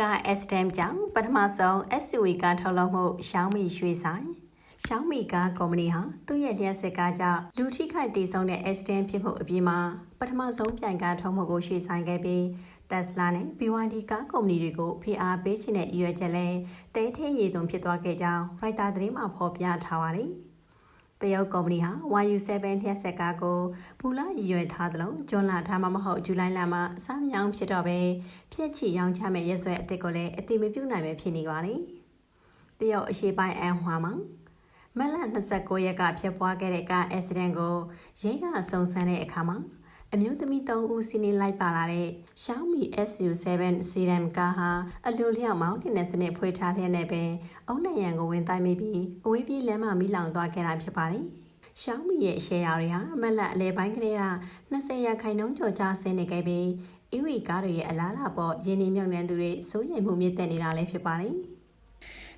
ကား S10 ကြောင့်ပထမဆုံး SUV ကားထုတ်လုပ်မှု Xiaomi ရွှေဆိုင် Xiaomi ကားကုမ္ပဏီဟာသူ့ရဲ့လျှက်စစ်ကားကြောင့်လူထိခိုက်ဒေဆုံးတဲ့ S10 ဖြစ်မှုအပြီးမှာပထမဆုံးပြိုင်ကားထုတ်မှုကိုရွှေဆိုင်ခဲ့ပြီး Tesla နဲ့ BYD ကားကုမ္ပဏီတွေကိုဖိအားပေးခြင်းတဲ့ရည်ရွယ်ချက်လဲတဲထဲရည်သွန်ဖြစ်သွားခဲ့ကြောင်း Reuters သတင်းမှာဖော်ပြထားပါတယ်။ တရုတ်ကုမ္ပဏီဟာ YU7 လျှက်ဆက်ကားကိုမူလရည်ရွယ်ထားသလိုဂျွန်လာထားမှမဟုတ်ဇူလိုင်လမှာစမြောင်းဖြစ်တော့ပဲဖြည့်ချီရောင်းချမဲ့ရက်စွဲအစ်စ်ကိုလည်းအတိမပြုနိုင်ပဲဖြစ်နေပါတယ်။တရုတ်အရှေ့ပိုင်းအန်ဟွာမှာမက်လ29ရက်ကဖြစ်ပွားခဲ့တဲ့ကားအက်ဆီဒန့်ကိုရဲကစုံစမ်းတဲ့အခါမှာ အမျိုးသမီး3ဦးစီးနေလိုက်ပါလာတဲ့ Xiaomi SU7 Sedan ကားဟာအလိုလျောက်မောင်းတင်တဲ့စနစ်ဖွေးထားလျက်နဲ့ပင်အုံနိုင်ရန်ကိုဝင်တိုင်းမိပြီးအဝေးပြေးလမ်းမမီးလောင်သွားခဲ့တာဖြစ်ပါတယ်။ Xiaomi ရဲ့ share တွေဟာအမက်လက်အလဲပိုင်းကလေးက20ရာခိုင်နှုန်းကျော်ကျဆင်းနေခဲ့ပြီး EV ကားတွေရဲ့အလားအလာပေါ်ရင်းနှီးမြှုပ်နှံသူတွေစိုးရိမ်မှုမြင့်တက်နေတာလည်းဖြစ်ပါတယ်။